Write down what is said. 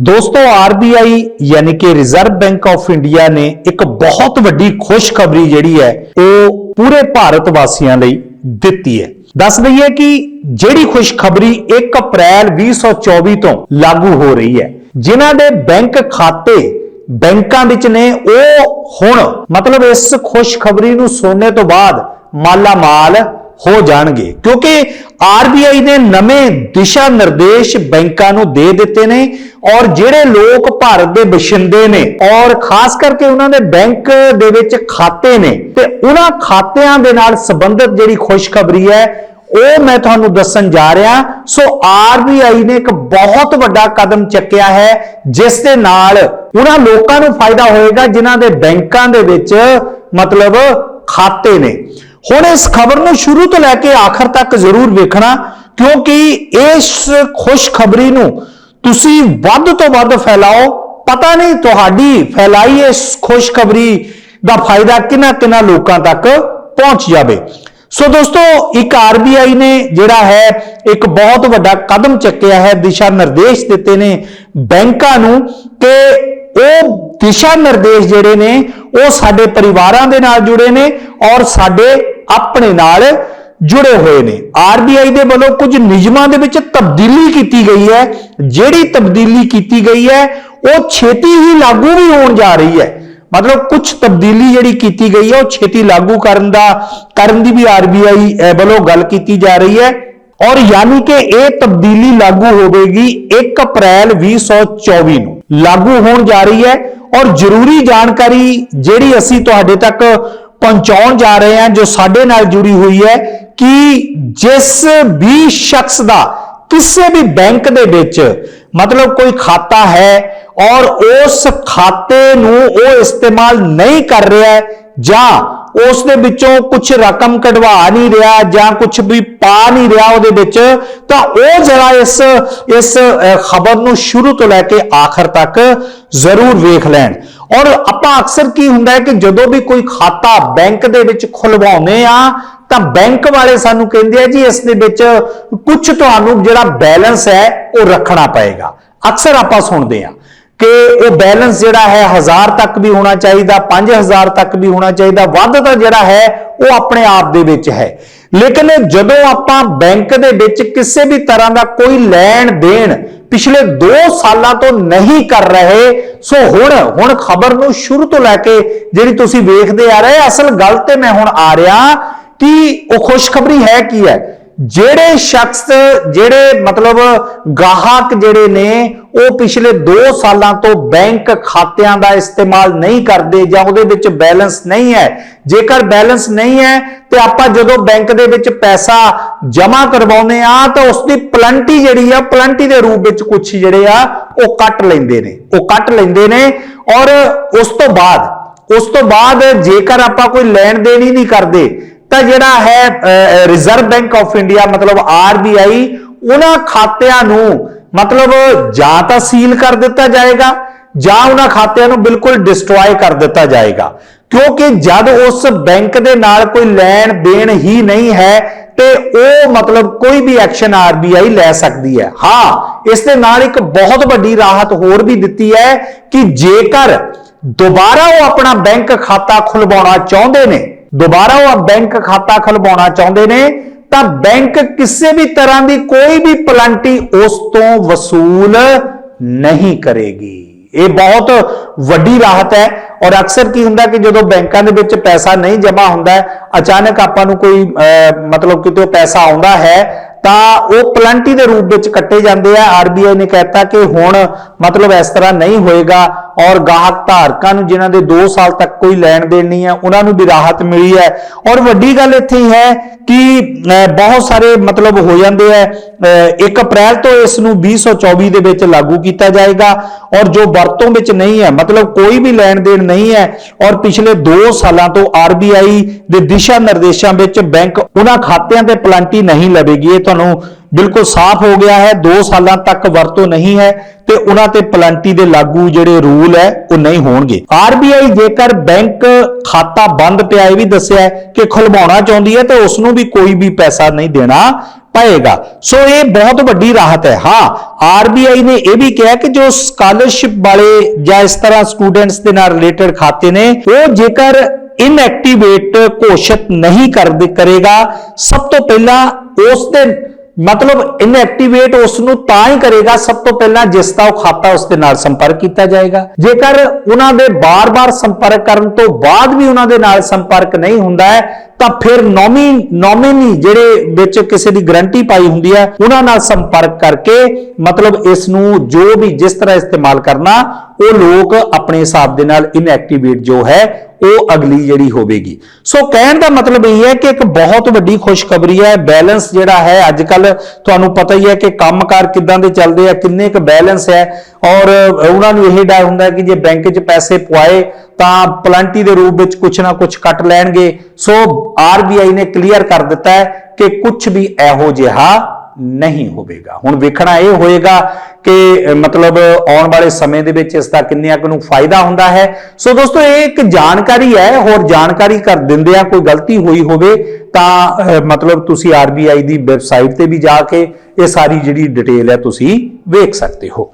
ਦੋਸਤੋ ਆਰਬੀਆਈ ਯਾਨੀ ਕਿ ਰਿਜ਼ਰਵ ਬੈਂਕ ਆਫ ਇੰਡੀਆ ਨੇ ਇੱਕ ਬਹੁਤ ਵੱਡੀ ਖੁਸ਼ਖਬਰੀ ਜਿਹੜੀ ਹੈ, ਉਹ ਪੂਰੇ ਭਾਰਤ ਵਾਸੀਆਂ ਲਈ ਦਿੱਤੀ ਹੈ। ਦੱਸ ਦਈਏ ਕਿ ਜਿਹੜੀ ਖੁਸ਼ਖਬਰੀ 1 ਅਪ੍ਰੈਲ 2024 ਤੋਂ ਲਾਗੂ ਹੋ ਰਹੀ ਹੈ, ਜਿਨ੍ਹਾਂ ਦੇ ਬੈਂਕ ਖਾਤੇ ਬੈਂਕਾਂ ਵਿੱਚ ਨੇ, ਉਹ ਹੁਣ ਮਤਲਬ ਇਸ ਖੁਸ਼ਖਬਰੀ ਨੂੰ ਸੁਣਨੇ ਤੋਂ ਬਾਅਦ ਮਾਲਾ ਮਾਲ ਹੋ ਜਾਣਗੇ। ਕਿਉਂਕਿ ਆਰਬੀਆਈ ਨੇ ਨਵੇਂ ਦਿਸ਼ਾ ਨਿਰਦੇਸ਼ ਬੈਂਕਾਂ ਨੂੰ ਦੇ ਦਿੱਤੇ ਨੇ ਔਰ ਜਿਹੜੇ ਲੋਕ ਭਾਰਤ ਦੇ ਵਸਿੰਦੇ ਨੇ ਔਰ ਖਾਸ ਕਰਕੇ ਉਹਨਾਂ ਦੇ ਬੈਂਕ ਦੇ ਵਿੱਚ ਖਾਤੇ ਨੇ ਤੇ ਉਹਨਾਂ ਖਾਤਿਆਂ ਦੇ ਨਾਲ ਸੰਬੰਧਿਤ ਜਿਹੜੀ ਖੁਸ਼ਖਬਰੀ ਹੈ, ਉਹ ਮੈਂ ਤੁਹਾਨੂੰ ਦੱਸਣ ਜਾ ਰਿਹਾ। ਸੋ ਆਰਬੀਆਈ ਨੇ ਇੱਕ ਬਹੁਤ ਵੱਡਾ ਕਦਮ ਚੱਕਿਆ ਹੈ, ਜਿਸ ਦੇ ਨਾਲ ਉਹਨਾਂ ਲੋਕਾਂ ਨੂੰ ਫਾਇਦਾ ਹੋਏਗਾ, ਜਿਨ੍ਹਾਂ ਦੇ ਬੈਂਕਾਂ ਦੇ ਵਿੱਚ ਮਤਲਬ ਖਾਤੇ ਨੇ। ਹੁਣ ਇਸ ਖਬਰ ਨੂੰ ਸ਼ੁਰੂ ਤੋਂ ਲੈ ਕੇ ਆਖਰ ਤੱਕ ਜ਼ਰੂਰ ਵੇਖਣਾ, ਕਿਉਂਕਿ ਇਸ ਖੁਸ਼ਖਬਰੀ ਨੂੰ ਤੁਸੀਂ ਵੱਧ ਤੋਂ ਵੱਧ ਫੈਲਾਓ। ਪਤਾ ਨਹੀਂ ਤੁਹਾਡੀ ਫੈਲਾਈ ਇਸ ਖੁਸ਼ਖਬਰੀ ਦਾ ਫਾਇਦਾ ਕਿੰਨਾ ਕਿੰਨਾ ਲੋਕਾਂ ਤੱਕ ਪਹੁੰਚ ਜਾਵੇ। ਸੋ ਦੋਸਤੋ, ਇੱਕ ਆਰਬੀਆਈ ਨੇ ਜਿਹੜਾ ਹੈ, ਇੱਕ ਬਹੁਤ ਵੱਡਾ ਕਦਮ ਚੱਕਿਆ ਹੈ, ਦਿਸ਼ਾ ਨਿਰਦੇਸ਼ ਦਿੱਤੇ ਨੇ ਬੈਂਕਾਂ ਨੂੰ ਕਿ ਉਹ ਦਿਸ਼ਾ ਨਿਰਦੇਸ਼ ਜਿਹੜੇ ਨੇ, ਉਹ ਸਾਡੇ ਪਰਿਵਾਰਾਂ ਦੇ ਨਾਲ ਜੁੜੇ ਨੇ ਔਰ ਸਾਡੇ ਆਪਣੇ ਨਾਲ ਜੁੜੇ ਹੋਏ ਨੇ। ਆਰਬੀਆਈ ਦੇ ਵੱਲੋਂ ਕੁਝ ਨਿਯਮਾਂ ਦੇ ਵਿੱਚ ਤਬਦੀਲੀ ਕੀਤੀ ਗਈ ਹੈ। ਜਿਹੜੀ ਤਬਦੀਲੀ ਕੀਤੀ ਗਈ ਹੈ, ਉਹ ਛੇਤੀ ਹੀ ਲਾਗੂ ਵੀ ਹੋਣ ਜਾ ਰਹੀ ਹੈ। ਮਤਲਬ ਕੁਝ ਤਬਦੀਲੀ ਜਿਹੜੀ ਕੀਤੀ ਗਈ ਹੈ, ਉਹ ਛੇਤੀ ਲਾਗੂ ਕਰਨ ਦਾ, ਕਰਨ ਦੀ ਵੀ ਆਰਬੀਆਈ ਵੱਲੋਂ ਗੱਲ ਕੀਤੀ ਜਾ ਰਹੀ ਹੈ। ਔਰ ਯਾਨੀ ਕਿ ਇਹ ਤਬਦੀਲੀ ਲਾਗੂ ਹੋਵੇਗੀ 1 ਅਪ੍ਰੈਲ 2024 ਨੂੰ। ਲਾਗੂ ਹੋਣ ਜਾ ਰਹੀ ਹੈ ਔਰ ਜ਼ਰੂਰੀ ਜਾਣਕਾਰੀ ਜਿਹੜੀ ਅਸੀਂ ਤੁਹਾਡੇ ਤੱਕ ਪਹੁੰਚਾਉਣ ਜਾ ਰਹੇ ਹਾਂ, ਜੋ ਸਾਡੇ ਨਾਲ ਜੁੜੀ ਹੋਈ ਹੈ, ਕਿ ਜਿਸ ਵੀ ਸ਼ਖਸ ਦਾ ਕਿਸੇ ਵੀ ਬੈਂਕ ਦੇ ਵਿੱਚ ਮਤਲਬ ਕੋਈ ਖਾਤਾ ਹੈ ਔਰ ਉਸ ਖਾਤੇ ਨੂੰ ਉਹ ਇਸਤੇਮਾਲ ਨਹੀਂ ਕਰ ਰਿਹਾ ਹੈ, ਜਾਂ ਉਸ ਦੇ ਵਿੱਚੋਂ ਕੁਝ ਰਕਮ ਕਢਵਾ ਨਹੀਂ ਰਿਹਾ, ਜਾਂ ਕੁਝ ਵੀ ਪਾ ਨਹੀਂ ਰਿਹਾ ਉਹਦੇ ਵਿੱਚ, ਤਾਂ ਉਹ ਜਰਾ ਇਸ ਇਸ ਖਬਰ ਨੂੰ ਸ਼ੁਰੂ ਤੋਂ ਲੈ ਕੇ ਆਖਰ ਤੱਕ ਜ਼ਰੂਰ ਵੇਖ ਲੈਣ। ਔਰ ਆਪਾਂ ਅਕਸਰ ਕੀ ਹੁੰਦਾ ਹੈ ਕਿ ਜਦੋਂ ਵੀ ਕੋਈ ਖਾਤਾ ਬੈਂਕ ਦੇ ਵਿੱਚ ਖੁਲਵਾਉਂਦੇ ਆ ਤਾਂ ਬੈਂਕ ਵਾਲੇ ਸਾਨੂੰ ਕਹਿੰਦੇ ਆ ਜੀ, ਇਸ ਦੇ ਵਿੱਚ ਕੁਝ ਤੁਹਾਨੂੰ ਜਿਹੜਾ ਬੈਲੈਂਸ ਹੈ, ਉਹ ਰੱਖਣਾ ਪਏਗਾ। ਅਕਸਰ ਆਪਾਂ ਸੁਣਦੇ ਆ ਕਿ ਉਹ ਬੈਲੈਂਸ ਜਿਹੜਾ ਹੈ 1000 ਤੱਕ ਵੀ ਹੋਣਾ ਚਾਹੀਦਾ 5000 ਤੱਕ ਵੀ ਹੋਣਾ ਚਾਹੀਦਾ, ਵੱਧ ਤਾਂ ਜਿਹੜਾ ਹੈ ਉਹ ਆਪਣੇ ਆਪ ਦੇ ਵਿੱਚ ਹੈ। ਲੇਕਿਨ ਜਦੋਂ ਆਪਾਂ ਬੈਂਕ ਦੇ ਵਿੱਚ ਕਿਸੇ ਵੀ ਤਰ੍ਹਾਂ ਦਾ ਕੋਈ ਲੈਣ ਦੇਣ ਪਿਛਲੇ 2 ਸਾਲਾਂ ਤੋਂ ਨਹੀਂ ਕਰ ਰਹੇ, ਸੋ ਹੁਣ ਹੁਣ ਖਬਰ ਨੂੰ ਸ਼ੁਰੂ ਤੋਂ ਲੈ ਕੇ ਜਿਹੜੀ ਤੁਸੀਂ ਵੇਖਦੇ ਆ ਰਹੇ, ਅਸਲ ਗੱਲ ਤੇ ਮੈਂ ਹੁਣ ਆ ਰਿਹਾ ਕਿ ਉਹ ਖੁਸ਼ਖਬਰੀ ਹੈ ਕੀ ਹੈ? ਜਿਹੜੇ ਸ਼ਖਸ, ਜਿਹੜੇ ਮਤਲਬ ਗਾਹਕ ਜਿਹੜੇ ਨੇ, ਉਹ ਪਿਛਲੇ 2 ਸਾਲਾਂ ਤੋਂ ਬੈਂਕ ਖਾਤਿਆਂ ਦਾ ਇਸਤੇਮਾਲ ਨਹੀਂ ਕਰਦੇ ਜਾਂ ਉਹਦੇ ਵਿੱਚ ਬੈਲੈਂਸ ਨਹੀਂ ਹੈ। ਜੇਕਰ ਬੈਲੈਂਸ ਨਹੀਂ ਹੈ, ਤੇ ਆਪਾਂ ਜਦੋਂ ਬੈਂਕ ਦੇ ਵਿੱਚ ਪੈਸਾ ਜਮ੍ਹਾਂ ਕਰਵਾਉਂਦੇ ਆ ਤਾਂ ਉਸ ਦੀ ਪਲੰਟੀ ਜਿਹੜੀ ਆ, ਪਲੰਟੀ ਦੇ ਰੂਪ ਵਿੱਚ ਕੁਝ ਜਿਹੜੇ ਆ, ਉਹ ਕੱਟ ਲੈਂਦੇ ਨੇ। ਉਹ ਕੱਟ ਲੈਂਦੇ ਨੇ ਔਰ ਉਸ ਤੋਂ ਬਾਅਦ, ਉਸ ਤੋਂ ਬਾਅਦ ਜੇਕਰ ਆਪਾਂ ਕੋਈ ਲੈਣ ਦੇਣ ਹੀ ਨਹੀਂ ਕਰਦੇ ਤਾਂ ਜਿਹੜਾ ਹੈ ਰਿਜ਼ਰਵ ਬੈਂਕ ਆਫ ਇੰਡੀਆ ਮਤਲਬ ਆਰਬੀਆਈ ਉਹਨਾਂ ਖਾਤਿਆਂ ਨੂੰ ਮਤਲਬ ਜਾਂ ਤਾਂ ਸੀਲ ਕਰ ਦਿੱਤਾ ਜਾਏਗਾ, ਜਾਂ ਉਹਨਾਂ ਖਾਤਿਆਂ ਨੂੰ ਬਿਲਕੁਲ ਡਿਸਟਰੋਏ ਕਰ ਦਿੱਤਾ ਜਾਏਗਾ। ਕਿਉਂਕਿ ਜਦ ਉਸ ਬੈਂਕ ਦੇ ਨਾਲ ਕੋਈ ਲੈਣ ਦੇਣ ਹੀ ਨਹੀਂ ਹੈ, ਤੇ ਉਹ ਮਤਲਬ ਕੋਈ ਵੀ ਐਕਸ਼ਨ ਆਰਬੀਆਈ ਲੈ ਸਕਦੀ ਹੈ। ਹਾਂ, ਇਸ ਦੇ ਨਾਲ ਇੱਕ ਬਹੁਤ ਵੱਡੀ ਰਾਹਤ ਹੋਰ ਵੀ ਦਿੱਤੀ ਹੈ ਕਿ ਜੇਕਰ ਦੁਬਾਰਾ ਉਹ ਆਪਣਾ ਬੈਂਕ ਖਾਤਾ ਖੁਲਵਾਉਣਾ ਚਾਹੁੰਦੇ ਨੇ ਦੁਬਾਰਾ ਉਹ ਬੈਂਕ ਖਾਤਾ ਖੁਲਵਾਉਣਾ ਚਾਹੁੰਦੇ ਨੇ, ਤਾਂ ਬੈਂਕ ਕਿਸੇ ਵੀ ਤਰ੍ਹਾਂ ਦੀ ਕੋਈ ਵੀ ਪਲੰਟੀ ਉਸ ਤੋਂ ਵਸੂਲ ਨਹੀਂ ਕਰੇਗੀ। ਇਹ ਬਹੁਤ ਵੱਡੀ ਰਾਹਤ ਹੈ ਔਰ ਅਕਸਰ ਕੀ ਹੁੰਦਾ ਕਿ ਜਦੋਂ ਬੈਂਕਾਂ ਦੇ ਵਿੱਚ ਪੈਸਾ ਨਹੀਂ ਜਮ੍ਹਾਂ ਹੁੰਦਾ, ਅਚਾਨਕ ਆਪਾਂ ਨੂੰ ਕੋਈ ਮਤਲਬ ਕਿਤੇ ਪੈਸਾ ਆਉਂਦਾ ਹੈ, ਤਾਂ ਉਹ ਪਲੰਟੀ ਦੇ ਰੂਪ ਵਿੱਚ ਕੱਟੇ ਜਾਂਦੇ ਆ। ਆਰਬੀਆਈ ਨੇ ਕਹਿਤਾ ਕਿ ਹੁਣ ਮਤਲਬ ਇਸ ਤਰ੍ਹਾਂ ਨਹੀਂ ਹੋਏਗਾ। ਔਰ ਗਾਹਕ ਧਾਰਕਾਂ ਨੂੰ ਜਿਨ੍ਹਾਂ ਦੇ 2 ਸਾਲ ਤੱਕ ਕੋਈ ਲੈਣ ਦੇਣ ਨਹੀਂ ਹੈ, ਉਹਨਾਂ ਨੂੰ ਵੀ ਰਾਹਤ ਮਿਲੀ ਹੈ। ਔਰ ਵੱਡੀ ਗੱਲ ਇੱਥੇ ਹੈ ਕਿ ਬਹੁਤ ਸਾਰੇ ਮਤਲਬ ਹੋ ਜਾਂਦੇ ਹੈ 1 ਅਪ੍ਰੈਲ ਤੋਂ ਇਸ ਨੂੰ 2024 ਦੇ ਵਿੱਚ ਲਾਗੂ ਕੀਤਾ ਜਾਏਗਾ। ਔਰ ਜੋ ਵਰਤੋਂ ਵਿੱਚ ਨਹੀਂ ਹੈ, ਮਤਲਬ ਕੋਈ ਵੀ ਲੈਣ ਦੇਣ ਨਹੀਂ ਹੈ, ਔਰ ਪਿਛਲੇ 2 ਸਾਲਾਂ ਤੋਂ ਆਰਬੀਆਈ ਦੇ ਦਿਸ਼ਾ ਨਿਰਦੇਸ਼ਾਂ ਵਿੱਚ ਬੈਂਕ ਉਹਨਾਂ ਖਾਤਿਆਂ ਤੇ ਪਲੰਟੀ ਨਹੀਂ ਲਵੇਗੀ। ਇਹ ਤੁਹਾਨੂੰ ਬਿਲਕੁਲ ਸਾਫ਼ ਹੋ ਗਿਆ ਹੈ 2 ਸਾਲਾਂ ਤੱਕ ਵਰਤੋਂ ਨਹੀਂ ਹੈ ਤੇ ਉਹਨਾਂ ਤੇ ਪਲੰਟੀ ਦੇ ਲਾਗੂ ਜਿਹੜੇ ਰੂਲ ਹੈ, ਉਹ ਨਹੀਂ ਹੋਣਗੇ। ਆਰਬੀਆਈ ਜੇਕਰ ਬੈਂਕ ਖਾਤਾ ਬੰਦ ਪਿਆ, ਇਹ ਵੀ ਦੱਸਿਆ ਕਿ ਖੁਲਵਾਉਣਾ ਚਾਹੁੰਦੀ ਹੈ ਤੇ ਉਸ ਨੂੰ ਵੀ ਕੋਈ ਵੀ ਪੈਸਾ ਨਹੀਂ ਦੇਣਾ ਪਏਗਾ। ਸੋ ਇਹ ਬਹੁਤ ਵੱਡੀ ਰਾਹਤ ਹੈ। ਹਾਂ ਆਰਬੀਆਈ ਨੇ ਇਹ ਵੀ ਕਿਹਾ ਕਿ ਜੋ ਸਕਾਲਰਸ਼ਿਪ ਵਾਲੇ ਜਾਂ ਇਸ ਤਰ੍ਹਾਂ ਸਟੂਡੈਂਟਸ ਦੇ ਨਾਲ ਰਿਲੇਟਡ ਖਾਤੇ ਨੇ, ਉਹ ਜੇਕਰ ਇਨਐਕਟੀਵੇਟ ਘੋਸ਼ਿਤ ਨਹੀਂ ਕਰਦੇ ਕਰੇਗਾ, ਸਭ ਤੋਂ ਪਹਿਲਾਂ ਉਸ ਦੇ ਮਤਲਬ ਇਨਐਕਟੀਵੇਟ ਉਸ ਨੂੰ ਤਾਂ ਹੀ ਕਰੇਗਾ, ਸਭ ਤੋਂ ਪਹਿਲਾਂ ਜਿਸ ਦਾ ਉਹ ਖਾਤਾ ਉਸ ਦੇ ਨਾਲ ਸੰਪਰਕ ਕੀਤਾ ਜਾਏਗਾ। ਜੇਕਰ ਉਹਨਾਂ ਦੇ ਬਾਰ-ਬਾਰ ਸੰਪਰਕ ਕਰਨ ਤੋਂ ਬਾਅਦ ਵੀ ਉਹਨਾਂ ਦੇ ਨਾਲ ਸੰਪਰਕ ਨਹੀਂ ਹੁੰਦਾ ਹੈ ਤਾਂ ਫਿਰ ਨੋਮੀ ਨੋਮੀਨੀ ਜਿਹੜੇ ਵਿੱਚ ਕਿਸੇ ਦੀ ਗਰੰਟੀ ਪਾਈ ਹੁੰਦੀ ਹੈ ਉਹਨਾਂ ਨਾਲ ਸੰਪਰਕ ਕਰਕੇ ਮਤਲਬ ਇਸ ਨੂੰ ਜੋ ਵੀ ਜਿਸ ਤਰ੍ਹਾਂ ਇਸਤੇਮਾਲ ਕਰਨਾ, ਉਹ ਲੋਕ ਆਪਣੇ ਹਿਸਾਬ ਦੇ ਨਾਲ ਇਨਐਕਟੀਵੇਟ ਜੋ ਹੈ, ਉਹ ਅਗਲੀ ਜਿਹੜੀ ਹੋਵੇਗੀ। ਸੋ ਕਹਿਣ ਦਾ ਮਤਲਬ ਇਹ ਹੈ ਕਿ ਇੱਕ ਬਹੁਤ ਵੱਡੀ ਖੁਸ਼ਖਬਰੀ ਹੈ ਬੈਲੈਂਸ ਜਿਹੜਾ ਹੈ ਅੱਜ ਕੱਲ ਤੁਹਾਨੂੰ ਪਤਾ ਹੀ ਹੈ ਕਿ ਕੰਮਕਾਰ ਕਿੱਦਾਂ ਦੇ ਚੱਲਦੇ ਆ, ਕਿੰਨੇ ਕੁ ਬੈਲੈਂਸ ਹੈ। ਔਰ ਉਹਨਾਂ ਨੂੰ ਇਹ ਡਰ ਹੁੰਦਾ ਕਿ ਜੇ ਬੈਂਕ 'ਚ ਪੈਸੇ ਪਵਾਏ ਤਾਂ ਪਲੰਟੀ ਦੇ ਰੂਪ ਵਿੱਚ ਕੁਝ ਨਾ ਕੁਝ ਕੱਟ ਲੈਣਗੇ। ਸੋ ਆਰਬੀਆਈ ਨੇ ਕਲੀਅਰ ਕਰ ਦਿੱਤਾ ਹੈ ਕਿ ਕੁਝ ਵੀ ਇਹੋ ਜਿਹਾ ਨਹੀਂ ਹੋਵੇਗਾ। ਹੁਣ ਵੇਖਣਾ ਇਹ ਹੋਏਗਾ ਕਿ ਮਤਲਬ ਆਉਣ ਵਾਲੇ ਸਮੇਂ ਦੇ ਵਿੱਚ ਇਸ ਦਾ ਕਿੰਨਿਆਂ ਕੁ ਨੂੰ ਫਾਇਦਾ ਹੁੰਦਾ ਹੈ। ਸੋ ਦੋਸਤੋ, ਇਹ ਇੱਕ ਜਾਣਕਾਰੀ ਹੈ ਹੋਰ ਜਾਣਕਾਰੀ ਕਰ ਦਿੰਦੇ ਆ ਕੋਈ ਗਲਤੀ ਹੋਈ ਹੋਵੇ ਤਾਂ ਮਤਲਬ ਤੁਸੀਂ ਆਰਬੀਆਈ ਦੀ ਵੈਬਸਾਈਟ ਤੇ ਵੀ ਜਾ ਕੇ ਇਹ ਸਾਰੀ ਜਿਹੜੀ ਡਿਟੇਲ ਹੈ ਤੁਸੀਂ ਵੇਖ ਸਕਦੇ ਹੋ।